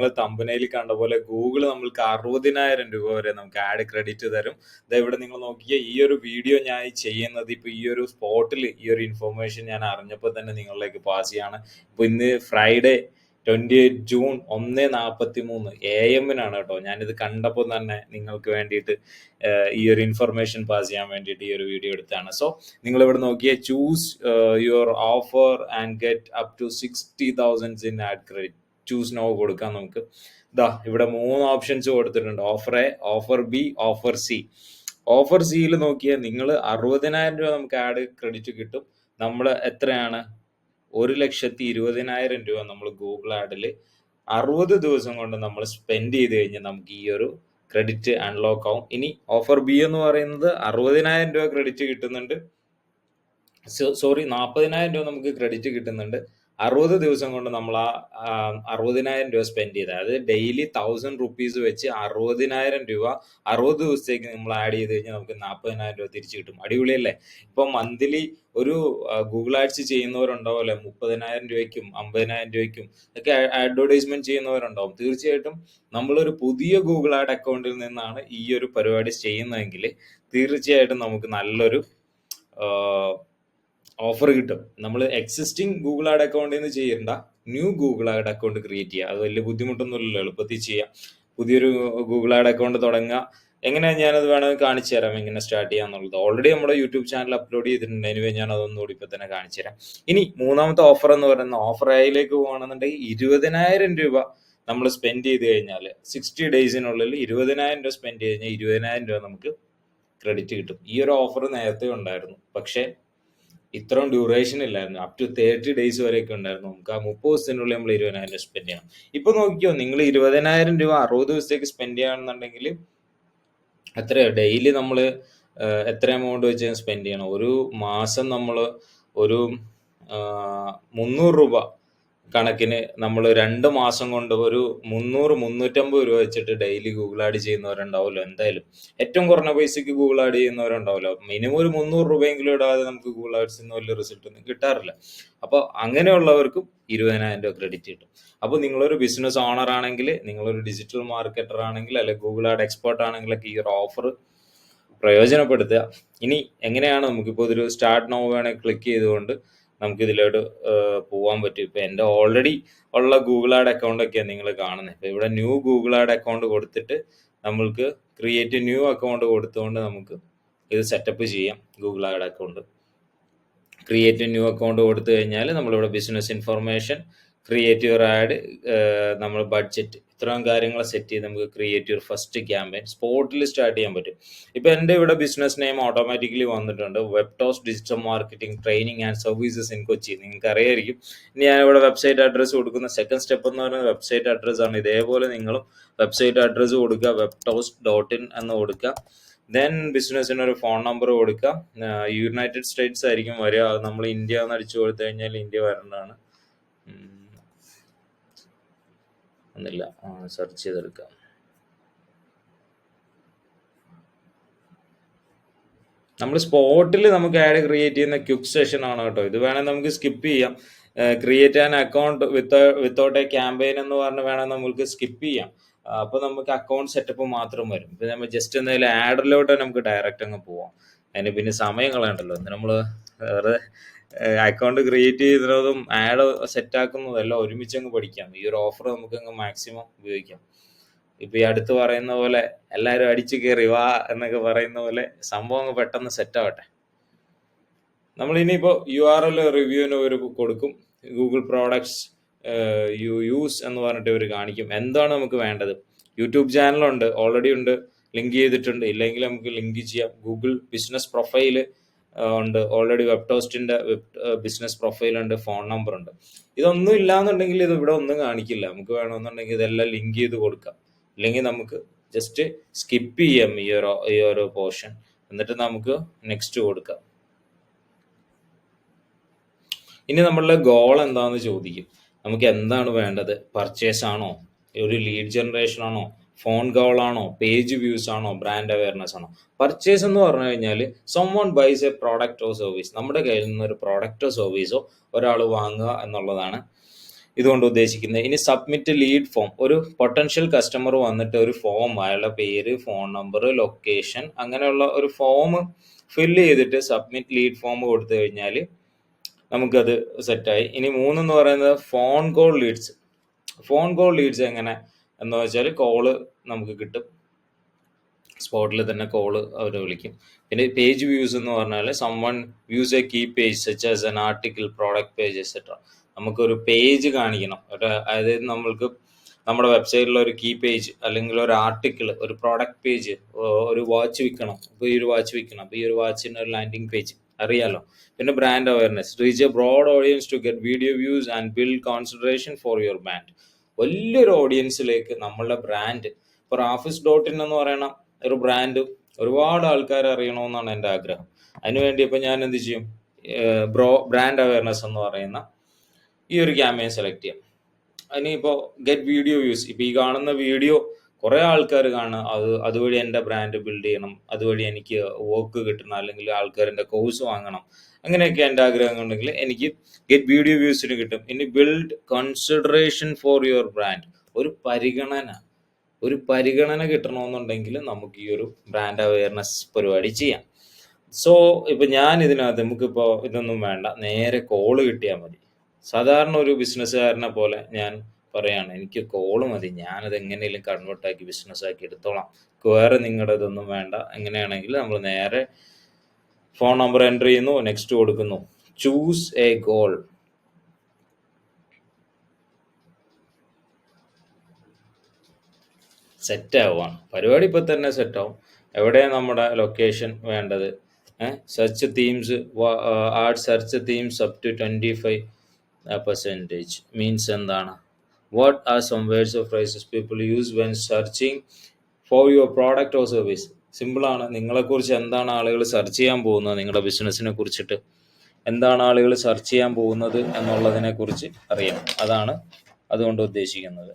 നിങ്ങൾ തമ്പനയിൽ കണ്ട പോലെ ഗൂഗിൾ നമ്മൾക്ക് അറുപതിനായിരം രൂപ വരെ നമുക്ക് ആഡ് ക്രെഡിറ്റ് തരും. ഇവിടെ നിങ്ങൾ നോക്കിയ ഈ ഒരു വീഡിയോ ഞാൻ ചെയ്യുന്നത് ഇപ്പൊ ഈ ഒരു സ്പോട്ടിൽ ഈ ഒരു ഇൻഫോർമേഷൻ ഞാൻ അറിഞ്ഞപ്പോൾ തന്നെ നിങ്ങളിലേക്ക് പാസ് ചെയ്യാണ്. ഇപ്പൊ ഇന്ന് ഫ്രൈഡേ ട്വന്റി എയ്റ്റ് ജൂൺ ഒന്ന് നാൽപ്പത്തി മൂന്ന് എ എമ്മിനാണ് കേട്ടോ. ഞാനിത് കണ്ടപ്പോൾ തന്നെ നിങ്ങൾക്ക് വേണ്ടിയിട്ട് ഈ ഒരു ഇൻഫർമേഷൻ പാസ് ചെയ്യാൻ വേണ്ടിയിട്ട് ഈ ഒരു വീഡിയോ എടുത്താണ് സോ നിങ്ങൾ ഇവിടെ നോക്കിയ choose your offer and get up to sixty thousands in ad credit choose no കൊടുക്കാം നമുക്ക്. ഇതാ ഇവിടെ മൂന്ന് ഓപ്ഷൻസ് കൊടുത്തിട്ടുണ്ട്. Offer A offer B offer C offer സിയിൽ നോക്കിയാൽ നിങ്ങൾ അറുപതിനായിരം രൂപ നമുക്ക് ആഡ് ക്രെഡിറ്റ് കിട്ടും. നമ്മൾ എത്രയാണ്? ഒരു ലക്ഷത്തി ഇരുപതിനായിരം രൂപ നമ്മൾ ഗൂഗിൾ ആഡിൽ അറുപത് ദിവസം കൊണ്ട് നമ്മൾ സ്പെൻഡ് ചെയ്ത് കഴിഞ്ഞാൽ നമുക്ക് ഈ ഒരു ക്രെഡിറ്റ് അൺലോക്ക് ആവും. ഇനി ഓഫർ ബി എന്ന് പറയുന്നത് അറുപതിനായിരം രൂപ ക്രെഡിറ്റ് കിട്ടുന്നുണ്ട്. സോറി നാൽപ്പതിനായിരം രൂപ നമുക്ക് ക്രെഡിറ്റ് കിട്ടുന്നുണ്ട്. അറുപത് ദിവസം കൊണ്ട് നമ്മൾ ആ അറുപതിനായിരം രൂപ സ്പെൻഡ് ചെയ്ത്. അതായത് ഡെയിലി തൗസൻഡ് റുപ്പീസ് വെച്ച് അറുപതിനായിരം രൂപ അറുപത് ദിവസത്തേക്ക് നമ്മൾ ആഡ് ചെയ്ത് കഴിഞ്ഞാൽ നമുക്ക് നാൽപ്പതിനായിരം രൂപ തിരിച്ചു കിട്ടും. അടിപൊളിയല്ലേ? ഇപ്പൊ മന്ത്ലി ഒരു ഗൂഗിൾ ആഡ്സ് ചെയ്യുന്നവരുണ്ടാവും അല്ലെ മുപ്പതിനായിരം രൂപയ്ക്കും അമ്പതിനായിരം രൂപയ്ക്കും ഒക്കെ അഡ്വർടൈസ്മെന്റ് ചെയ്യുന്നവരുണ്ടാവും. തീർച്ചയായിട്ടും നമ്മളൊരു പുതിയ ഗൂഗിൾ ആഡ് അക്കൗണ്ടിൽ നിന്നാണ് ഈ ഒരു പരിപാടി ചെയ്യുന്നതെങ്കിൽ തീർച്ചയായിട്ടും നമുക്ക് നല്ലൊരു ഓഫർ കിട്ടും. നമ്മൾ എക്സിസ്റ്റിംഗ് ഗൂഗിൾ ആഡ് അക്കൗണ്ടിൽ നിന്ന് ചെയ്യേണ്ട new Google ad account create ചെയ്യുക. അത് വലിയ ബുദ്ധിമുട്ടൊന്നുമില്ലല്ലോ എളുപ്പത്തിൽ ചെയ്യാം. പുതിയൊരു ഗൂഗിൾ ആഡ് അക്കൗണ്ട് തുടങ്ങുക. എങ്ങനെയാ ഞാനത് വേണമെങ്കിൽ കാണിച്ചു തരാം എങ്ങനെ സ്റ്റാർട്ട് ചെയ്യാന്നുള്ളത് ഓൾറെഡി നമ്മുടെ യൂട്യൂബ് ചാനൽ അപ്ലോഡ് ചെയ്തിട്ടുണ്ട്. എനിവേ ഞാൻ അതൊന്നുകൂടി ഇപ്പൊ തന്നെ കാണിച്ചു തരാം. ഇനി മൂന്നാമത്തെ ഓഫർ എന്ന് പറയുന്ന ഓഫർ ആയിലേക്ക് പോകുകയാണെന്നുണ്ടെങ്കിൽ ഇരുപതിനായിരം രൂപ നമ്മൾ സ്പെൻഡ് ചെയ്ത് കഴിഞ്ഞാൽ സിക്സ്റ്റി ഡേയ്സിനുള്ളിൽ ഇരുപതിനായിരം രൂപ സ്പെൻഡ് ചെയ്ത് കഴിഞ്ഞാൽ ഇരുപതിനായിരം രൂപ നമുക്ക് ക്രെഡിറ്റ് കിട്ടും. ഈ ഒരു ഓഫർ നേരത്തെ ഉണ്ടായിരുന്നു. പക്ഷേ ഇത്രയും ഡ്യൂറേഷൻ ഇല്ലായിരുന്നു. അപ് ടു തേർട്ടി ഡേയ്സ് വരെയൊക്കെ ഉണ്ടായിരുന്നു. നമുക്ക് ആ മുപ്പത് ദിവസത്തിനുള്ളിൽ നമ്മൾ ഇരുപതിനായിരം രൂപ സ്പെൻഡ് ചെയ്യണം. ഇപ്പൊ നോക്കിയോ നിങ്ങൾ ഇരുപതിനായിരം രൂപ അറുപത് ദിവസത്തേക്ക് സ്പെൻഡ് ചെയ്യുകയാണെന്നുണ്ടെങ്കിൽ എത്ര ഡെയിലി നമ്മൾ എത്ര എമൗണ്ട് വെച്ച് സ്പെൻഡ് ചെയ്യണം. ഒരു മാസം നമ്മൾ ഒരു മുന്നൂറ് രൂപ കണക്കിന് നമ്മൾ രണ്ട് മാസം കൊണ്ട് ഒരു മുന്നൂറ് മുന്നൂറ്റമ്പത് രൂപ വെച്ചിട്ട് ഡെയിലി ഗൂഗിൾ ആഡ് ചെയ്യുന്നവരുണ്ടാവുമല്ലോ എന്തായാലും. ഏറ്റവും കുറഞ്ഞ പൈസയ്ക്ക് ഗൂഗിൾ ആഡ് ചെയ്യുന്നവരുണ്ടാവുമല്ലോ മിനിമം ഒരു മുന്നൂറ് രൂപയെങ്കിലും ഇടാതെ നമുക്ക് ഗൂഗിൾ ആഡ്സ് നിന്ന് വലിയ റിസൾട്ട് ഒന്നും കിട്ടാറില്ല. അപ്പോൾ അങ്ങനെയുള്ളവർക്കും ഇരുപതിനായിരം രൂപ ക്രെഡിറ്റ് കിട്ടും. അപ്പോൾ നിങ്ങളൊരു ബിസിനസ് ഓണർ ആണെങ്കിൽ നിങ്ങളൊരു ഡിജിറ്റൽ മാർക്കറ്റർ ആണെങ്കിൽ അല്ലെങ്കിൽ ഗൂഗിൾ ആഡ് എക്സ്പേർട്ട് ആണെങ്കിലൊക്കെ ഈ ഒരു ഓഫർ പ്രയോജനപ്പെടുത്തുക. ഇനി എങ്ങനെയാണ് നമുക്കിപ്പോൾ ഇതൊരു സ്റ്റാർട്ട് നോ വേണേൽ ക്ലിക്ക് ചെയ്തുകൊണ്ട് നമുക്ക് ഇതിലോട്ട് പോകാൻ പറ്റും. ഇപ്പൊ എന്റെ ഓൾറെഡി ഉള്ള ഗൂഗിൾ ആഡ് അക്കൗണ്ട് ഒക്കെയാണ് നിങ്ങൾ കാണുന്നത് ഇപ്പൊ ഇവിടെ ന്യൂ ഗൂഗിൾ ആഡ് അക്കൗണ്ട് കൊടുത്തിട്ട് നമ്മൾക്ക് ക്രിയേറ്റ് ന്യൂ അക്കൗണ്ട് കൊടുത്തുകൊണ്ട് നമുക്ക് ഇത് സെറ്റപ്പ് ചെയ്യാം Google ad account create new account കൊടുത്തു കഴിഞ്ഞാൽ നമ്മളിവിടെ business information create your ad നമ്മൾ ബഡ്ജറ്റ് ഇത്രയും കാര്യങ്ങൾ സെറ്റ് ചെയ്ത് നമുക്ക് ക്രിയേറ്റ് യുവർ ഫസ്റ്റ് ക്യാമ്പയിൻ സ്പോട്ടിൽ സ്റ്റാർട്ട് ചെയ്യാൻ പറ്റും. ഇപ്പൊ എന്റെ ഇവിടെ ബിസിനസ് നെയിം ഓട്ടോമാറ്റിക്കലി വന്നിട്ടുണ്ട്. വെബ്ടോസ് digital marketing training and services in Kochi നിങ്ങൾക്ക് അറിയായിരിക്കും ഇനി ഞാൻ ഇവിടെ വെബ്സൈറ്റ് അഡ്രസ്സ് കൊടുക്കുന്ന സെക്കൻഡ് സ്റ്റെപ്പ് എന്ന് പറയുന്നത് വെബ്സൈറ്റ് അഡ്രസ് ആണ്. ഇതേപോലെ നിങ്ങളും വെബ്സൈറ്റ് അഡ്രസ്സ് കൊടുക്കുക വെബ്ടോസ് ഡോട്ട് ഇൻ എന്ന് കൊടുക്കുക. ദെൻ ബിസിനസ്സിന് ഒരു ഫോൺ നമ്പർ കൊടുക്കുക. യുണൈറ്റഡ് സ്റ്റേറ്റ്സ് ആയിരിക്കും വരിക. നമ്മൾ ഇന്ത്യ എന്ന് അടിച്ചു കൊടുത്തു കഴിഞ്ഞാൽ ഇന്ത്യ വരേണ്ടതാണ്. ഒന്നില്ല സെർച്ച് ചെയ്തെടുക്കാം. നമ്മൾ സ്പോട്ടിൽ നമുക്ക് ആഡ് ക്രിയേറ്റ് ചെയ്യുന്ന ക്യുക്ക് സെഷൻ ആണ് കേട്ടോ. ഇത് വേണമെങ്കിൽ നമുക്ക് സ്കിപ്പ് ചെയ്യാം. Create an account with without a campaign എന്ന് പറഞ്ഞ് വേണമെങ്കിൽ നമുക്ക് സ്കിപ്പ് ചെയ്യാം. അപ്പോൾ അപ്പൊ നമുക്ക് അക്കൗണ്ട് സെറ്റപ്പ് മാത്രം വരും. ഇപ്പൊ നമ്മൾ ജസ്റ്റ് എന്തായാലും ആഡിലോട്ട് നമുക്ക് ഡയറക്റ്റ് അങ്ങ് പോവാം. അതിന് പിന്നെ സമയം കളയണ്ടല്ലോ നമ്മൾ വേറെ അക്കൗണ്ട് ക്രിയേറ്റ് ചെയ്യുന്നതും ആഡ് സെറ്റ് ആക്കുന്നതും എല്ലാം ഒരുമിച്ച് അങ്ങ് പഠിക്കാം. ഈ ഒരു ഓഫർ നമുക്ക് അങ്ങ് മാക്സിമം ഉപയോഗിക്കാം. ഇപ്പൊ ഈ അടുത്ത് പറയുന്ന പോലെ എല്ലാവരും അടിച്ചു കയറി വാ എന്നൊക്കെ പറയുന്ന പോലെ സംഭവം അങ്ങ് പെട്ടെന്ന് സെറ്റ് ആവട്ടെ. നമ്മൾ ഇനിയിപ്പോ യു ആർ എൽ റിവ്യൂവിന് ഒരു കൊടുക്കും ഗൂഗിൾ പ്രോഡക്ട്സ് യു യൂസ് എന്ന് പറഞ്ഞിട്ട് ഇവർ കാണിക്കും. എന്താണ് നമുക്ക് വേണ്ടത്? യൂട്യൂബ് ചാനലുണ്ട് ഓൾറെഡി ഉണ്ട് ലിങ്ക് ചെയ്തിട്ടുണ്ട്. ഇല്ലെങ്കിൽ നമുക്ക് ലിങ്ക് ചെയ്യാം. ഗൂഗിൾ ബിസിനസ് പ്രൊഫൈൽ ഉണ്ട്. ഓൾറെഡി വെബ് ടോസ്റ്റിന്റെ ബിസിനസ് പ്രൊഫൈൽ ഉണ്ട് ഫോൺ നമ്പർ ഉണ്ട്. ഇതൊന്നും ഇല്ലാന്നുണ്ടെങ്കിൽ ഇത് ഇവിടെ ഒന്നും കാണിക്കില്ല. നമുക്ക് വേണമെന്നുണ്ടെങ്കിൽ ഇതെല്ലാം ലിങ്ക് ചെയ്ത് കൊടുക്കാം. അല്ലെങ്കിൽ നമുക്ക് ജസ്റ്റ് സ്കിപ്പ് ചെയ്യാം ഈ ഒരു ഈ ഒരു പോർഷൻ എന്നിട്ട് നമുക്ക് നെക്സ്റ്റ് കൊടുക്കാം. ഇനി നമ്മളുടെ ഗോൾ എന്താണെന്ന് ചോദിക്കും. നമുക്ക് എന്താണ് വേണ്ടത്? പർച്ചേസ് ആണോ? ഒരു ലീഡ് ജനറേഷൻ ആണോ? ഫോൺ കോൾ ആണോ പേജ് വ്യൂസ് ആണോ ബ്രാൻഡ് അവയർനെസ് ആണോ? പർച്ചേസ് എന്ന് പറഞ്ഞു കഴിഞ്ഞാൽ someone buys a product service നമ്മുടെ കയ്യിൽ നിന്ന് ഒരു പ്രോഡക്റ്റോ സർവീസോ ഒരാൾ വാങ്ങുക എന്നുള്ളതാണ് ഇതുകൊണ്ട് ഉദ്ദേശിക്കുന്നത്. ഇനി സബ്മിറ്റ് ലീഡ് ഫോം ഒരു പൊട്ടൻഷ്യൽ കസ്റ്റമർ വന്നിട്ട് ഒരു ഫോം അയാളുടെ പേര് ഫോൺ നമ്പർ ലൊക്കേഷൻ അങ്ങനെയുള്ള ഒരു ഫോം ഫില്ല് ചെയ്തിട്ട് സബ്മിറ്റ് ലീഡ് ഫോം കൊടുത്തു കഴിഞ്ഞാൽ നമുക്കത് സെറ്റായി ഇനി മൂന്നെന്ന് പറയുന്നത് phone call leads phone call leads എങ്ങനെ? എന്ന് വെച്ചാൽ കോൾ നമുക്ക് കിട്ടും. സ്പോട്ടിൽ തന്നെ കോൾ അവർ വിളിക്കും. പിന്നെ പേജ് വ്യൂസ് എന്ന് പറഞ്ഞാൽ someone views a key page such as an article product page etcetera നമുക്കൊരു പേജ് കാണിക്കണം. ഒരു അതായത് നമ്മൾക്ക് നമ്മുടെ വെബ്സൈറ്റിൽ ഒരു കീ പേജ് അല്ലെങ്കിൽ ഒരു ആർട്ടിക്കിൾ ഒരു പ്രോഡക്റ്റ് പേജ് ഒരു വാച്ച് വിൽക്കണം അപ്പോൾ ഈ ഒരു വാച്ച് വിൽക്കണം അപ്പോൾ ഈ ഒരു വാച്ചിന്റെ ഒരു ലാൻഡിങ് പേജ് അറിയാലോ? പിന്നെ brand awareness reach a broad audience to get video views and build concentration for your brand വലിയൊരു ഓഡിയൻസിലേക്ക് നമ്മളുടെ ബ്രാൻഡ് ഇപ്പോൾ റാഫിസ് ഡോട്ട് ഇൻ എന്ന് പറയുന്ന ഒരു ബ്രാൻഡ് ഒരുപാട് ആൾക്കാർ അറിയണമെന്നാണ് എന്റെ ആഗ്രഹം. അതിനുവേണ്ടി ഇപ്പം ഞാൻ എന്ത് ചെയ്യും? ബ്രോ ബ്രാൻഡ് അവയർനെസ് എന്ന് പറയുന്ന ഈ ഒരു ക്യാമ്പയിൻ സെലക്ട് ചെയ്യാം. അതിനിപ്പോ ഗെറ്റ് വീഡിയോ വ്യൂസ് ഇപ്പോൾ ഈ കാണുന്ന വീഡിയോ കുറേ ആൾക്കാർ കാണുക അത് അതുവഴി എന്റെ ബ്രാൻഡ് ബിൽഡ് ചെയ്യണം. അതുവഴി എനിക്ക് വർക്ക് കിട്ടണം. അല്ലെങ്കിൽ ആൾക്കാർ എന്റെ കോഴ്സ് വാങ്ങണം. അങ്ങനെയൊക്കെ എന്റെ ആഗ്രഹങ്ങളുണ്ടെങ്കിൽ എനിക്ക് ഗെറ്റ് വീഡിയോ വ്യൂസിന് കിട്ടും. ഇനി build consideration for your brand ഒരു പരിഗണന. ഒരു പരിഗണന കിട്ടണമെന്നുണ്ടെങ്കിൽ നമുക്ക് ഈ ഒരു ബ്രാൻഡ് അവയർനെസ് പരിപാടി ചെയ്യാം. സോ ഇപ്പം ഞാൻ ഇതിനകത്ത് നമുക്കിപ്പോൾ ഇതൊന്നും വേണ്ട. നേരെ കോൾ കിട്ടിയാൽ മതി. സാധാരണ ഒരു ബിസിനസ്സുകാരനെ പോലെ ഞാൻ പറയാണ് എനിക്ക് കോൾ മതി ഞാനത് എങ്ങനെയും കൺവേർട്ട് ആക്കി ബിസിനസ് ആക്കി എടുത്തോളാം. വേറെ നിങ്ങളുടെ ഇതൊന്നും വേണ്ട. എങ്ങനെയാണെങ്കിൽ നമ്മൾ നേരെ ഫോൺ നമ്പർ എന്റർ ചെയ്യുന്നു നെക്സ്റ്റ് കൊടുക്കുന്നു. ചൂസ് എ ഗോൾ സെറ്റ് ആവുകയാണ് പരിപാടി ഇപ്പം തന്നെ സെറ്റ് ആവും. എവിടെയാണ് നമ്മുടെ ലൊക്കേഷൻ വേണ്ടത്? Search themes ad search themes up to twenty five percentage means എന്താണ്? What are some words of phrases people use when searching for your product or service? സിമ്പിളാണ് നിങ്ങളെക്കുറിച്ച് എന്താണ് ആളുകൾ സെർച്ച് ചെയ്യാൻ പോകുന്നത്? നിങ്ങളുടെ ബിസിനസ്സിനെ കുറിച്ചിട്ട്. എന്താണ് ആളുകൾ സെർച്ച് ചെയ്യാൻ പോകുന്നത് എന്നുള്ളതിനെ കുറിച്ച് അറിയണം അതാണ് അതുകൊണ്ട് ഉദ്ദേശിക്കുന്നത്.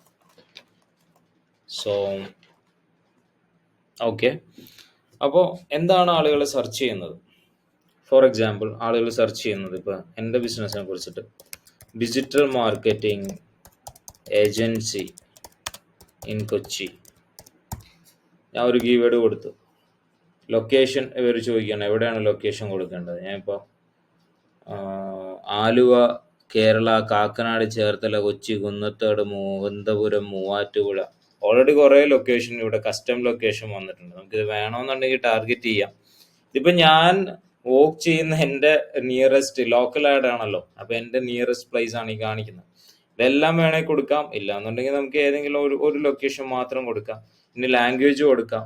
സോ ഓക്കെ അപ്പോൾ എന്താണ് ആളുകൾ സെർച്ച് ചെയ്യുന്നത്? ഫോർ എക്സാമ്പിൾ ആളുകൾ സെർച്ച് ചെയ്യുന്നത് ഇപ്പോൾ എന്റെ ബിസിനസ്സിനെ കുറിച്ചിട്ട്. Digital marketing agency in Kochi. ഞാൻ ഒരു കീവേഡ് കൊടുത്തു. ലൊക്കേഷൻ ഇവർ ചോദിക്കണം എവിടെയാണ് ലൊക്കേഷൻ കൊടുക്കേണ്ടത്? ഞാനിപ്പോൾ ആലുവ കേരള കാക്കനാട് ചേർത്തല കൊച്ചി കുന്നത്തേട് മുകുന്ദപുരം മൂവാറ്റുപുഴ. ഓൾറെഡി കുറേ ലൊക്കേഷൻ ഇവിടെ കസ്റ്റം ലൊക്കേഷൻ വന്നിട്ടുണ്ട്. നമുക്കിത് വേണമെന്നുണ്ടെങ്കിൽ ടാർഗറ്റ് ചെയ്യാം. ഇതിപ്പോൾ ഞാൻ വോക്ക് ചെയ്യുന്ന എന്റെ നിയറസ്റ്റ് ലോക്കൽ ആഡ് ആണല്ലോ അപ്പോൾ എന്റെ നിയറസ്റ്റ് പ്ലേസ് ആണ് ഈ കാണിക്കുന്നത്. ഇതെല്ലാം വേണമെങ്കിൽ കൊടുക്കാം. ഇല്ല എന്നുണ്ടെങ്കിൽ നമുക്ക് ഏതെങ്കിലും ഒരു ഒരു ലൊക്കേഷൻ മാത്രം കൊടുക്കാം. ഇനി ലാംഗ്വേജ് കൊടുക്കാം.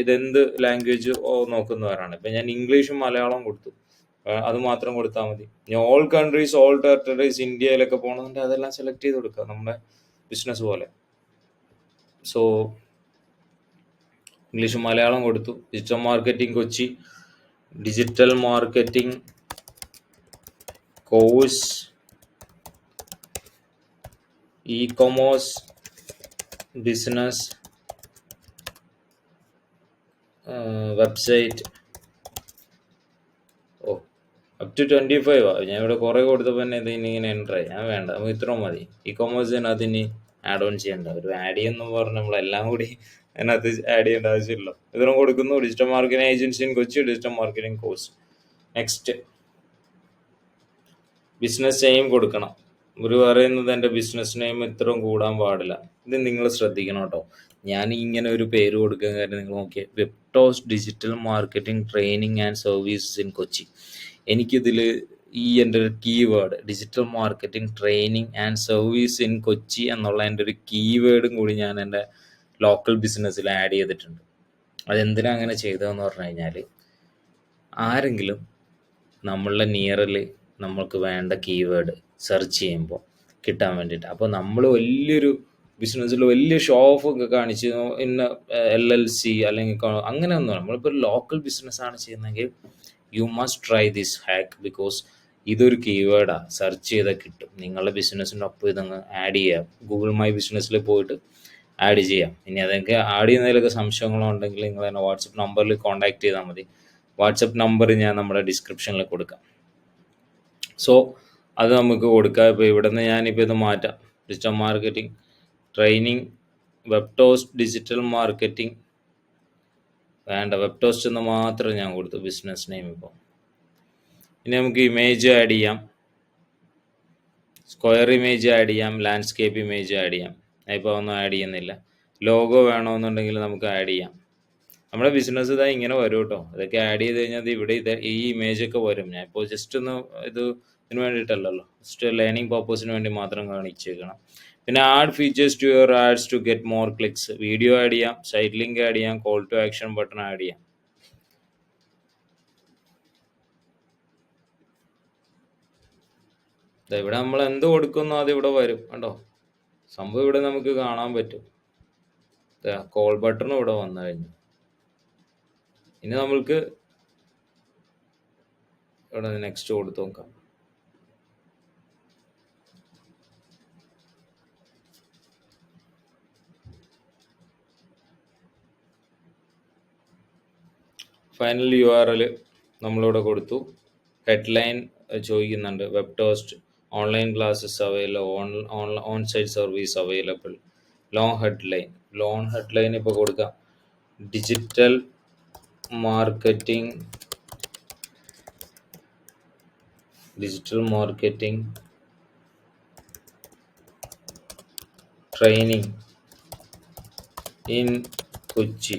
ഇതെന്ത് ലാംഗ്വേജ് നോക്കുന്നവരാണ്. ഇപ്പം ഞാൻ ഇംഗ്ലീഷും മലയാളവും കൊടുത്തു. അത് മാത്രം കൊടുത്താൽ മതി. ഇനി ഓൾ കൺട്രീസ് ഓൾ ടെറിട്ടറീസ് ഇന്ത്യയിലൊക്കെ പോകണമെന്നുണ്ടെങ്കിൽ അതെല്ലാം സെലക്ട് ചെയ്ത് കൊടുക്കുക. നമ്മുടെ ബിസിനസ് പോലെ. സോ ഇംഗ്ലീഷും മലയാളം കൊടുത്തു. Digital marketing Kochi. Digital marketing course e commerce business website oh up to twenty five ah. ഞാൻ ഇവിടെ കുറേ കൊടുത്തപ്പോൾ തന്നെ ഇത് ഇങ്ങനെ എന്റർ ആയി. ഞാൻ വേണ്ട നമുക്ക് ഇത്രയും മതി. ഇ കൊമേഴ്സിന് അതിന് ആഡ് ഓൺ ചെയ്യേണ്ട. ഒരു ആഡ് ചെയ്യുന്ന പറഞ്ഞ് നമ്മളെല്ലാം കൂടി അതിനകത്ത് ആഡ് ചെയ്യേണ്ട ആവശ്യമില്ല. ഇത്രയും കൊടുക്കുന്നു. Digital marketing agency in Kochi digital marketing course next business ചെയ്യും കൊടുക്കണം. ഇവർ പറയുന്നത് എന്റെ ബിസിനസ് നെയിം ഇത്രയും കൂടാൻ പാടില്ല. ഇത് നിങ്ങൾ ശ്രദ്ധിക്കണം കേട്ടോ. ഞാൻ ഇങ്ങനെ ഒരു പേര് കൊടുക്കാൻ കാര്യം നിങ്ങൾ നോക്കിയേ വെപ്റ്റോസ് digital marketing training and services in Kochi എനിക്കിതിൽ ഈ എന്റെ ഒരു keyword digital marketing training and service in Kochi എന്നുള്ള എന്റെ ഒരു കീവേഡും കൂടി ഞാൻ എന്റെ ലോക്കൽ ബിസിനസ്സിൽ ആഡ് ചെയ്തിട്ടുണ്ട്. അതെന്തിനാ അങ്ങനെ ചെയ്തതെന്ന് പറഞ്ഞു കഴിഞ്ഞാൽ ആരെങ്കിലും നമ്മളുടെ നിയറിൽ നമ്മൾക്ക് വേണ്ട കീവേഡ് സെർച്ച് ചെയ്യുമ്പോൾ കിട്ടാൻ വേണ്ടിയിട്ട്. അപ്പോൾ നമ്മൾ വലിയൊരു ബിസിനസ്സിൽ വലിയ ഷോ ഓഫ് ഒക്കെ കാണിച്ച് ഇന്ന എൽ എൽ സി അല്ലെങ്കിൽ അങ്ങനെ ഒന്നും നമ്മളിപ്പോൾ ഒരു ലോക്കൽ ബിസിനസ്സാണ് ചെയ്യുന്നതെങ്കിൽ you must try this hack because ഇതൊരു കീവേഡാണ് സെർച്ച് ചെയ്താൽ കിട്ടും. നിങ്ങളുടെ ബിസിനസ്സിന്റെ ഒപ്പം ഇതങ്ങ് ആഡ് ചെയ്യാം. ഗൂഗിൾ മൈ ബിസിനസ്സിൽ പോയിട്ട് ആഡ് ചെയ്യാം. ഇനി അതൊക്കെ ആഡ് ചെയ്യുന്നതിലൊക്കെ സംശയങ്ങളോ ഉണ്ടെങ്കിൽ നിങ്ങൾ തന്നെ വാട്സപ്പ് നമ്പറിൽ കോൺടാക്ട് ചെയ്താൽ മതി. വാട്സപ്പ് നമ്പർ ഞാൻ നമ്മുടെ ഡിസ്ക്രിപ്ഷനിൽ കൊടുക്കാം. സോ അത് നമുക്ക് കൊടുക്കാം. ഇപ്പോൾ ഇവിടെ നിന്ന് ഞാനിപ്പോൾ ഇത് മാറ്റാം. Digital marketing training web toast digital marketing വേണ്ട വെബ് ടോസ്റ്റ് എന്ന് മാത്രം ഞാൻ കൊടുത്തു. ബിസിനസ് നെയിം ഇപ്പോൾ ഇനി നമുക്ക് ഇമേജ് ആഡ് ചെയ്യാം. സ്ക്വയർ ഇമേജ് ആഡ് ചെയ്യാം. ലാൻഡ്സ്കേപ്പ് ഇമേജ് ആഡ് ചെയ്യാം. ഇപ്പോൾ ഒന്നും ആഡ് ചെയ്യുന്നില്ല. ലോഗോ വേണമെന്നുണ്ടെങ്കിൽ നമുക്ക് ആഡ് ചെയ്യാം. നമ്മുടെ ബിസിനസ് ഇതാ ഇങ്ങനെ വരും കേട്ടോ. ഇതൊക്കെ ആഡ് ചെയ്ത് കഴിഞ്ഞാൽ ഇവിടെ ഇത് ഈ ഇമേജ് ഒക്കെ വരും. ഞാൻ ഇപ്പോൾ ജസ്റ്റ് ഒന്ന് ഇത് ഇതിന് വേണ്ടിയിട്ടല്ലല്ലോ. ജസ്റ്റ് ലേണിംഗ് പർപ്പസിന് വേണ്ടി മാത്രം കാണിച്ചേക്കണം. പിന്നെ add features to your ads to get more clicks video add ചെയ്യാം സൈറ്റ് ലിങ്ക് ആഡ് ചെയ്യാം call to action button add ചെയ്യാം. ഇവിടെ നമ്മൾ എന്ത് കൊടുക്കുന്നു അത് ഇവിടെ വരും കണ്ടോ? സംഭവം ഇവിടെ നമുക്ക് കാണാൻ പറ്റും. കോൾ ബട്ടൺ ഇവിടെ വന്നു കഴിഞ്ഞു. ഇനി നമ്മൾക്ക് ഇവിടെ നെക്സ്റ്റ് കൊടുത്തു നോക്കാം. ഫൈനൽ യു ആർ എൽ നമ്മളിവിടെ കൊടുത്തു. ഹെഡ്ലൈൻ ചോദിക്കുന്നുണ്ട്. Web toast online classes available on on on site service available long headline long headline ഇപ്പോൾ കൊടുക്കാം. Digital marketing digital marketing training in Kochi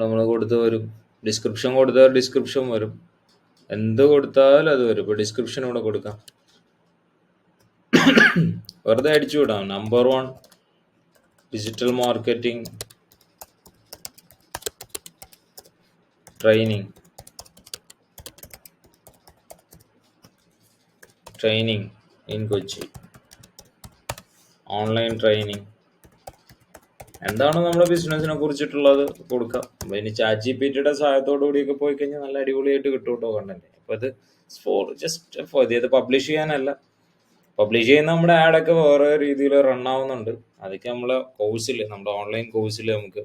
നമ്മൾ കൊടുത്ത് വരും. ഡിസ്ക്രിപ്ഷൻ കൊടുത്താൽ ഡിസ്ക്രിപ്ഷൻ വരും. എന്ത് കൊടുത്താലും അത് വരും. ഇപ്പോൾ ഡിസ്ക്രിപ്ഷൻ ഇവിടെ കൊടുക്കാം. വെറുതെ അടിച്ചു വിടാം. Number one digital marketing training training in Kochi online training എന്താണ് നമ്മുടെ ബിസിനസ്സിനെ കുറിച്ചിട്ടുള്ളത്? കൊടുക്കാം. അപ്പൊ ഇനി ചാറ്റ് ജി പി ടിയുടെ സഹായത്തോടു കൂടിയൊക്കെ പോയി കഴിഞ്ഞാൽ നല്ല അടിപൊളിയായിട്ട് കിട്ടും കേട്ടോ കണ്ടന്റ് അപ്പൊ ഇത് ഫോർ ജസ്റ്റ് ഫോർ ഇത് പബ്ലിഷ് ചെയ്യാനല്ല. പബ്ലിഷ് ചെയ്യുന്ന നമ്മുടെ ആഡൊക്കെ വേറെ രീതിയിൽ റൺ ആവുന്നുണ്ട്. അതൊക്കെ നമ്മളെ കോഴ്സിൽ നമ്മുടെ ഓൺലൈൻ കോഴ്സിൽ നമുക്ക്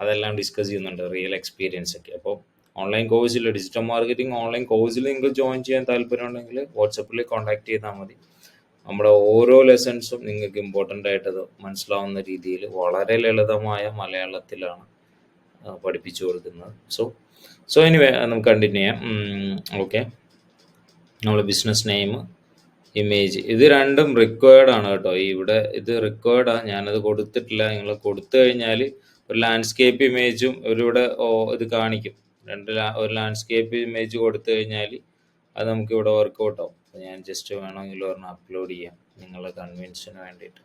അതെല്ലാം ഡിസ്കസ് ചെയ്യുന്നുണ്ട് റിയൽ എക്സ്പീരിയൻസ് ഒക്കെ. അപ്പോൾ ഓൺലൈൻ കോഴ്സിൽ ഡിജിറ്റൽ മാർക്കറ്റിംഗ് ഓൺലൈൻ കോഴ്സിൽ നിങ്ങൾക്ക് ജോയിൻ ചെയ്യാൻ താല്പര്യമുണ്ടെങ്കിൽ വാട്സപ്പിൽ കോൺടാക്ട് ചെയ്താൽ മതി. നമ്മുടെ ഓരോ ലെസൺസും നിങ്ങൾക്ക് ഇമ്പോർട്ടന്റ് ആയിട്ടത് മനസ്സിലാവുന്ന രീതിയിൽ വളരെ ലളിതമായ മലയാളത്തിലാണ് പഠിപ്പിച്ചു കൊടുക്കുന്നത്. സോ സോ എനിവേ നമുക്ക് കണ്ടിന്യൂ ചെയ്യാം. ഓക്കെ നമ്മൾ ബിസിനസ് നെയിം ഇമേജ് ഇത് രണ്ടും റിക്വയർഡ് ആണ് കേട്ടോ. ഇവിടെ ഇത് റിക്വയർഡാണ് ഞാനത് കൊടുത്തിട്ടില്ല. നിങ്ങൾ കൊടുത്തു കഴിഞ്ഞാൽ ഒരു ലാൻഡ്സ്കേപ്പ് ഇമേജും ഇവിടെ ഇത് കാണിക്കും. രണ്ട് ഒരു ലാൻഡ്സ്കേപ്പ് ഇമേജ് കൊടുത്തു കഴിഞ്ഞാൽ അത് നമുക്ക് ഇവിടെ വർക്കൗട്ട് ആവും. അപ്പോൾ ഞാൻ ജസ്റ്റ് വേണമെങ്കിൽ ഒരെണ്ണം അപ്ലോഡ് ചെയ്യാം നിങ്ങളുടെ കൺവിൻസിന് വേണ്ടിയിട്ട്.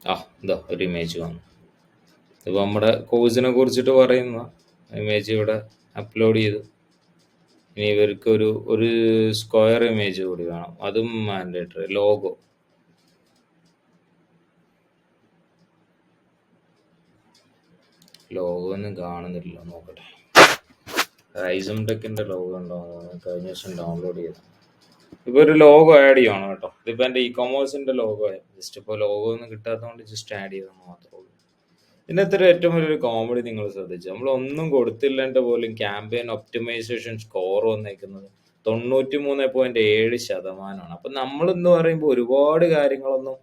ആ ഇതാ ഒരു ഇമേജ് വന്നു. ഇപ്പോൾ നമ്മുടെ കോഴ്സിനെ കുറിച്ചിട്ട് പറയുന്ന ഇമേജ് ഇവിടെ അപ്ലോഡ് ചെയ്തു. ഇനി ഇവർക്ക് ഒരു ഒരു സ്ക്വയർ ഇമേജ് കൂടി വേണം. അതും മാൻഡേറ്ററി ലോഗോ ലോഗോ ഒന്നും കാണുന്നില്ല നോക്കട്ടെ. റൈസം ടെക്കിന്റെ ലോഗോ ഉണ്ടോ കഴിഞ്ഞ ദിവസം ഡൗൺലോഡ് ചെയ്തു. ഇപ്പൊ ഒരു ലോഗോ ആഡ് ചെയ്യണം കേട്ടോ. ഇതിപ്പോ എന്റെ ഇ കൊമേഴ്സിന്റെ ലോഗോ ജസ്റ്റ് ഇപ്പൊ ലോഗോ ഒന്നും കിട്ടാത്തതുകൊണ്ട് ജസ്റ്റ് ആഡ് ചെയ്തെന്ന് മാത്രമേ ഉള്ളൂ. ഇതിനകത്ത് ഏറ്റവും വലിയൊരു കോമഡി നിങ്ങൾ ശ്രദ്ധിച്ചു. നമ്മൾ ഒന്നും കൊടുത്തില്ലാണ്ട് പോലും ക്യാമ്പയിൻ ഒപ്റ്റിമൈസേഷൻ സ്കോർ വന്നേക്കുന്നത് തൊണ്ണൂറ്റി മൂന്ന് പോയിന്റ് ഏഴ് ശതമാനമാണ്. അപ്പൊ നമ്മൾ എന്ന് പറയുമ്പോൾ ഒരുപാട് കാര്യങ്ങളൊന്നും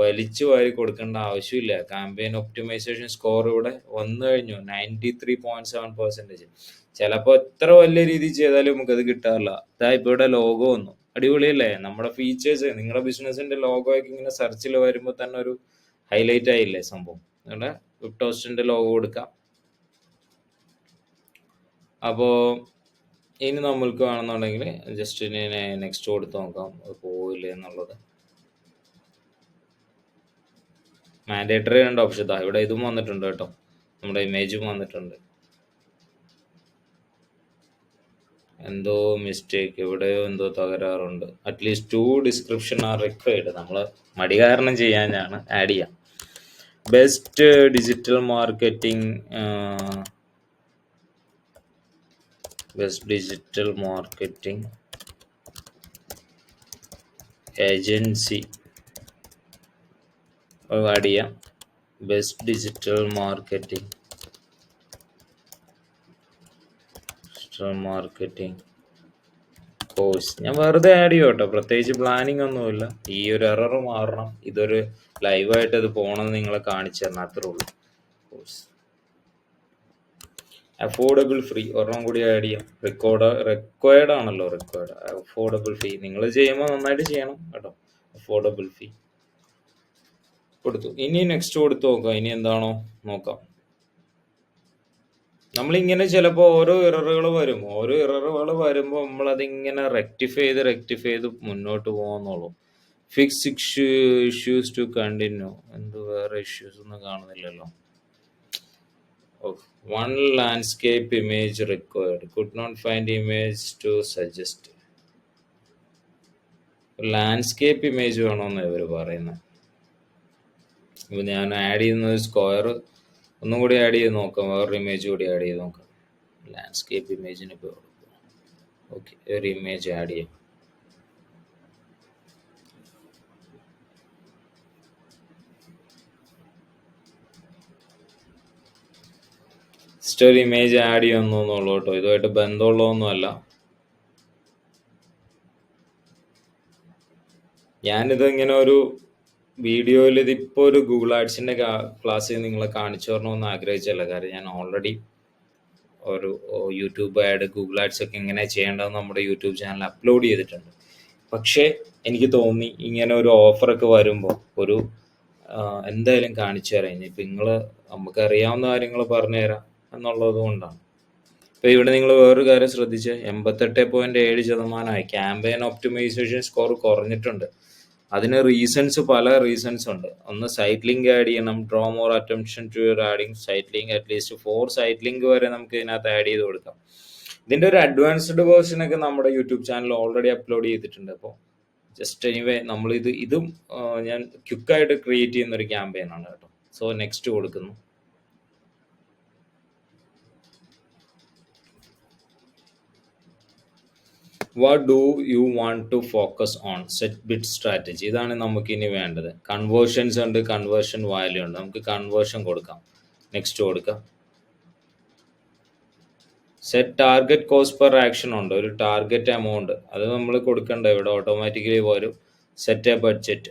വലിച്ചു വാരി കൊടുക്കേണ്ട ആവശ്യമില്ല. കാമ്പയിൻ ഒപ്റ്റിമൈസേഷൻ സ്കോർ ഇവിടെ വന്നു കഴിഞ്ഞു. Ninety three point seven percentage ചിലപ്പോൾ എത്ര വലിയ രീതിയിൽ ചെയ്താലും നമുക്ക് അത് കിട്ടാറില്ല. ഇതാ ഇപ്പൊ ഇവിടെ ലോഗോ വന്നു. അടിപൊളിയല്ലേ? നമ്മുടെ ഫീച്ചേഴ്സ് നിങ്ങളുടെ ബിസിനസിന്റെ ലോഗോ ഒക്കെ ഇങ്ങനെ സെർച്ചിൽ വരുമ്പോൾ തന്നെ ഒരു ഹൈലൈറ്റ് ആയില്ലേ സംഭവം? നിങ്ങളുടെ വിപ്ടോസ്റ്റിന്റെ ലോഗോ കൊടുക്കാം. അപ്പോൾ ഇനി നമ്മൾക്ക് വേണമെന്നുണ്ടെങ്കിൽ ജസ്റ്റ് ഇനി നെക്സ്റ്റ് കൊടുത്ത് നോക്കാം. പോവില്ലേ എന്നുള്ളത്. മാൻഡേറ്ററി രണ്ട് ഓപ്ഷൻ ഇതാ ഇവിടെ ഇതും വന്നിട്ടുണ്ട് കേട്ടോ. നമ്മുടെ ഇമേജും വന്നിട്ടുണ്ട്. എന്തോ മിസ്റ്റേക്ക് എവിടെയോ എന്തോ തകരാറുണ്ട്. At least two description are required നമ്മൾ മടി കാരണം ചെയ്യാനാണ് ആഡ് ചെയ്യാം. Best digital marketing best digital marketing agency add ചെയ്യാം best digital marketing marketing course ഞാൻ വെറുതെ ആഡ് ചെയ്യും കേട്ടോ പ്രത്യേകിച്ച് പ്ലാനിങ് ഒന്നുമില്ല. ഈ ഒരു എറർ മാറണം. ഇതൊരു ലൈവായിട്ട് അത് പോകണമെന്ന് നിങ്ങളെ കാണിച്ചു തരണം അത്രേ ഉള്ളൂ. കോഴ്സ് അഫോർഡബിൾ ഫ്രീ ഒരെണ്ണം കൂടി ആഡ് ചെയ്യാം. റെക്കോർഡ് റെക്വയർഡ് ആണല്ലോ റെക്വയർഡ് അഫോർഡബിൾ ഫീ നിങ്ങൾ ചെയ്യുമ്പോൾ നന്നായിട്ട് ചെയ്യണം കേട്ടോ. അഫോർഡബിൾ ഫീ കൊടുത്തു. ഇനി നെക്സ്റ്റ് കൊടുത്തു നോക്കാം. ഇനി എന്താണോ നോക്കാം. നമ്മളിങ്ങനെ ചിലപ്പോൾ ഓരോ ഇററുകൾ വരും. ഓരോ ഇററുകൾ വരുമ്പോൾ നമ്മളതിങ്ങനെ റെക്ടിഫൈ ചെയ്ത് റെക്ടിഫൈ ചെയ്ത് മുന്നോട്ട് പോകുന്നുള്ളൂ fix issue issues to continue എന്ത് വേറെ ഇഷ്യൂസ് ഒന്നും കാണുന്നില്ലല്ലോ. One landscape image required could not find image to suggest landscape image വേണമെന്ന് ഇവർ പറയുന്നത് ഇപ്പൊ ഞാൻ ആഡ് ചെയ്യുന്ന ഒരു സ്ക്വയർ ഒന്നും കൂടി ആഡ് ചെയ്ത് നോക്കാം. വേറൊരു ഇമേജ് കൂടി ആഡ് ചെയ്ത് നോക്കാം. ലാൻഡ്സ്കേപ്പ് ഇമേജിന് ഇപ്പോൾ ഓക്കെ ഒരു ഇമേജ് ആഡ് ചെയ്യാം. ഒരു ഇമേജ് ആഡ് ചെയ്യുന്നുള്ളൂ കേട്ടോ. ഇതുമായിട്ട് ബന്ധമുള്ളതൊന്നുമല്ല. ഞാനിത് ഇങ്ങനെ ഒരു വീഡിയോയിൽ ഇതിപ്പോ ഒരു ഗൂഗിൾ ആഡ്സിന്റെ ക്ലാസ് നിങ്ങളെ കാണിച്ചു തരണമെന്ന് ആഗ്രഹിച്ചല്ല കാര്യം ഞാൻ ഓൾറെഡി ഒരു യൂട്യൂബ് ആഡ് ഗൂഗിൾ ആഡ്സ് ഒക്കെ എങ്ങനെ ചെയ്യേണ്ടതെന്ന് നമ്മുടെ യൂട്യൂബ് ചാനൽ അപ്ലോഡ് ചെയ്തിട്ടുണ്ട്. പക്ഷേ എനിക്ക് തോന്നി ഇങ്ങനെ ഒരു ഓഫർ ഒക്കെ വരുമ്പോൾ ഒരു എന്തായാലും കാണിച്ചു തരാം. ഇനിയിപ്പോൾ നിങ്ങൾ നമുക്കറിയാവുന്ന കാര്യങ്ങൾ പറഞ്ഞു തരാം എന്നുള്ളത് കൊണ്ടാണ്. ഇപ്പോൾ ഇവിടെ നിങ്ങൾ വേറൊരു കാര്യം ശ്രദ്ധിച്ച്. എൺപത്തെട്ട് പോയിന്റ് ഏഴ് ശതമാനമായി. ക്യാമ്പയിൻ ഒപ്റ്റിമൈസേഷൻ സ്കോർ കുറഞ്ഞിട്ടുണ്ട്. അതിന് റീസൺസ് പല റീസൺസ് ഉണ്ട്. ഒന്ന് സൈക്ലിംഗ് ആഡ് ചെയ്യണം draw more attention to your adding cycling at least four cycling വരെ നമുക്ക് ഇതിനകത്ത് ആഡ് ചെയ്ത് കൊടുക്കാം. ഇതിന്റെ ഒരു അഡ്വാൻസ്ഡ് വേർഷൻ ഒക്കെ നമ്മുടെ യൂട്യൂബ് ചാനൽ ഓൾറെഡി അപ്ലോഡ് ചെയ്തിട്ടുണ്ട്. അപ്പോൾ ജസ്റ്റ് എനിവേ നമ്മളിത് ഇതും ഞാൻ ക്വിക്കായിട്ട് ക്രിയേറ്റ് ചെയ്യുന്ന ഒരു ക്യാമ്പയിൻ ആണ് കേട്ടോ. സോ നെക്സ്റ്റ് കൊടുക്കുന്നു. What do you want to focus on set bid strategy ഇതാണ് നമുക്ക് ഇനി വേണ്ടത്. കൺവേർഷൻസ് ഉണ്ട് കൺവേർഷൻ വാല്യൂ ഉണ്ട്. നമുക്ക് കൺവേർഷൻ കൊടുക്കാം. നെക്സ്റ്റ് കൊടുക്കാം. Set target cost per action ഉണ്ട്. ഒരു ടാർഗറ്റ് എമൗണ്ട് അത് നമ്മൾ കൊടുക്കണ്ട. ഇവിടെ ഓട്ടോമാറ്റിക്കലി വരും. സെറ്റ് എ ബഡ്ജറ്റ്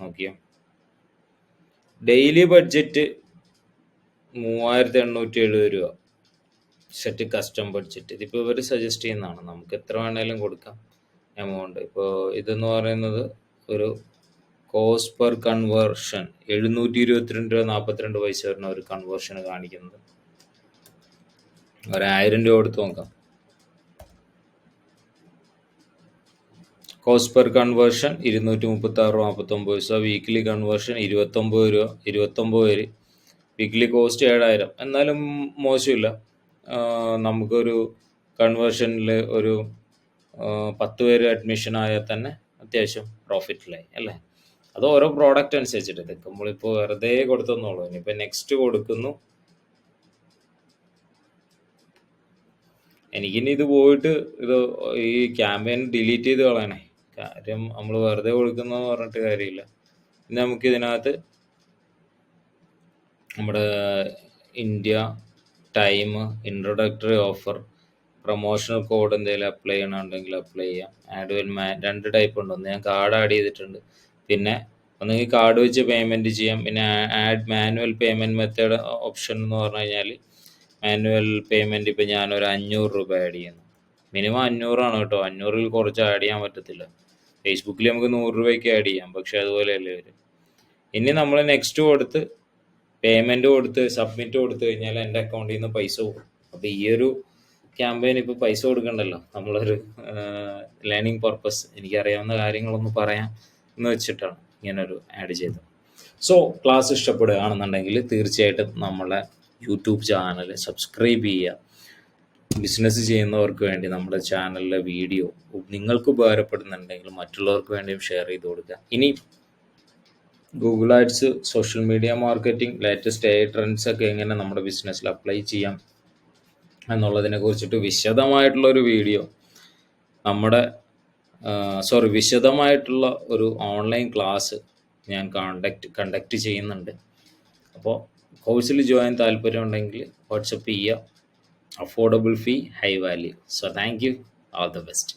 നോക്കിയോ? ഡെയിലി ബഡ്ജറ്റ് മൂവായിരത്തി എണ്ണൂറ്റി എഴുപത് രൂപ. സെറ്റ് കസ്റ്റം ബഡ്ജറ്റ് ഇതിപ്പോൾ ഇവർ സജസ്റ്റ് ചെയ്യുന്നതാണ്. നമുക്ക് എത്ര വേണേലും കൊടുക്കാം എമൗണ്ട് ഇപ്പോൾ ഇതെന്ന് പറയുന്നത് ഒരു കോസ്റ്റ് പെർ കൺവേർഷൻ എഴുന്നൂറ്റി ഇരുപത്തിരണ്ട് രൂപ നാൽപ്പത്തിരണ്ട് പൈസ വരുന്ന ഒരു കൺവേർഷൻ കാണിക്കുന്നത്. ഒരായിരം രൂപ കൊടുത്ത് നോക്കാം. കോസ്റ്റ് പെർ കൺവേർഷൻ ഇരുന്നൂറ്റി മുപ്പത്തി ആറ് നാൽപ്പത്തൊമ്പത് പൈസ വീക്ക്ലി കൺവേർഷൻ ഇരുപത്തൊമ്പത് രൂപ ഇരുപത്തൊമ്പത് പേര്. വീക്ക്ലി കോസ്റ്റ് ഏഴായിരം. എന്നാലും മോശമില്ല. നമുക്കൊരു കൺവേർഷനിൽ ഒരു പത്ത് പേര് അഡ്മിഷൻ ആയാൽ തന്നെ അത്യാവശ്യം പ്രോഫിറ്റിലായി അല്ലേ? അത് ഓരോ പ്രോഡക്റ്റ് അനുസരിച്ചിട്ട് ഇതൊക്കെ നമ്മളിപ്പോൾ വെറുതെ കൊടുത്തെന്നുള്ളൂ. ഇനിയിപ്പോൾ നെക്സ്റ്റ് കൊടുക്കുന്നു. എനിക്കിനി ഇത് പോയിട്ട് ഇത് ഈ ക്യാമ്പയിൻ ഡിലീറ്റ് ചെയ്ത് കളയണേ. കാര്യം നമ്മൾ വെറുതെ കൊടുക്കുന്നതെന്ന് പറഞ്ഞിട്ട് കാര്യമില്ല. ഇനി നമുക്ക് ഇതിനകത്ത് നമ്മുടെ India time introductory offer promotional code എന്തെങ്കിലും അപ്ലൈ ചെയ്യണമെന്നുണ്ടെങ്കിൽ അപ്ലൈ ചെയ്യാം. ആഡ് മാ രണ്ട് ടൈപ്പ് ഉണ്ട്. ഒന്ന് ഞാൻ കാർഡ് ആഡ് ചെയ്തിട്ടുണ്ട്. പിന്നെ ഒന്നെങ്കിൽ കാർഡ് വെച്ച് പേയ്മെന്റ് ചെയ്യാം. പിന്നെ add manual payment method option എന്ന് പറഞ്ഞു കഴിഞ്ഞാൽ മാനുവൽ പേയ്മെന്റ് ഇപ്പോൾ ഞാനൊരു അഞ്ഞൂറ് രൂപ ആഡ് ചെയ്യുന്നു. മിനിമം അഞ്ഞൂറാണ് കേട്ടോ. അഞ്ഞൂറിൽ കുറച്ച് ആഡ് ചെയ്യാൻ പറ്റത്തില്ല. ഫേസ്ബുക്കിൽ നമുക്ക് നൂറ് രൂപയ്ക്ക് ആഡ് ചെയ്യാം. പക്ഷേ അതുപോലെയല്ലേ വരും ഇനി നമ്മൾ നെക്സ്റ്റ് കൊടുത്ത് പേയ്മെന്റ് കൊടുത്ത് സബ്മിറ്റ് കൊടുത്തു കഴിഞ്ഞാൽ എന്റെ അക്കൗണ്ടിൽ നിന്ന് പൈസ പോകും. അപ്പോൾ ഈ ഒരു ക്യാമ്പയിൻ ഇപ്പോൾ പൈസ കൊടുക്കണ്ടല്ലോ. നമ്മളൊരു ലേണിംഗ് പർപ്പസ് എനിക്ക് അറിയാവുന്ന കാര്യങ്ങളൊന്ന് പറയാം എന്ന് വെച്ചിട്ടാണ് ഇങ്ങനൊരു ആഡ് ചെയ്തത്. സോ ക്ലാസ് ഇഷ്ടപ്പെടുകയാണെന്നുണ്ടെങ്കിൽ തീർച്ചയായിട്ടും നമ്മളെ യൂട്യൂബ് ചാനൽ സബ്സ്ക്രൈബ് ചെയ്യുക. ബിസിനസ് ചെയ്യുന്നവർക്ക് വേണ്ടി നമ്മുടെ ചാനലിലെ വീഡിയോ നിങ്ങൾക്ക് ഉപകാരപ്പെടുന്നുണ്ടെങ്കിൽ മറ്റുള്ളവർക്ക് വേണ്ടിയും ഷെയർ ചെയ്ത് കൊടുക്കുക. ഇനി Google ads social media marketing latest a trends ഒക്കെ എങ്ങനെ നമ്മുടെ ബിസിനസ്സിൽ അപ്ലൈ ചെയ്യാം എന്നുള്ളതിനെ കുറിച്ചിട്ട് വിശദമായിട്ടുള്ള ഒരു വീഡിയോ നമ്മുടെ സോറി വിശദമായിട്ടുള്ള ഒരു ഓൺലൈൻ ക്ലാസ് ഞാൻ കണ്ടക്ട് കണ്ടക്ട് ചെയ്യുന്നുണ്ട്. അപ്പോൾ കോഴ്സിൽ ജോയിൻ താല്പര്യം ഉണ്ടെങ്കിൽ വാട്സപ്പ് ചെയ്യുക affordable fee high value so thank you all the best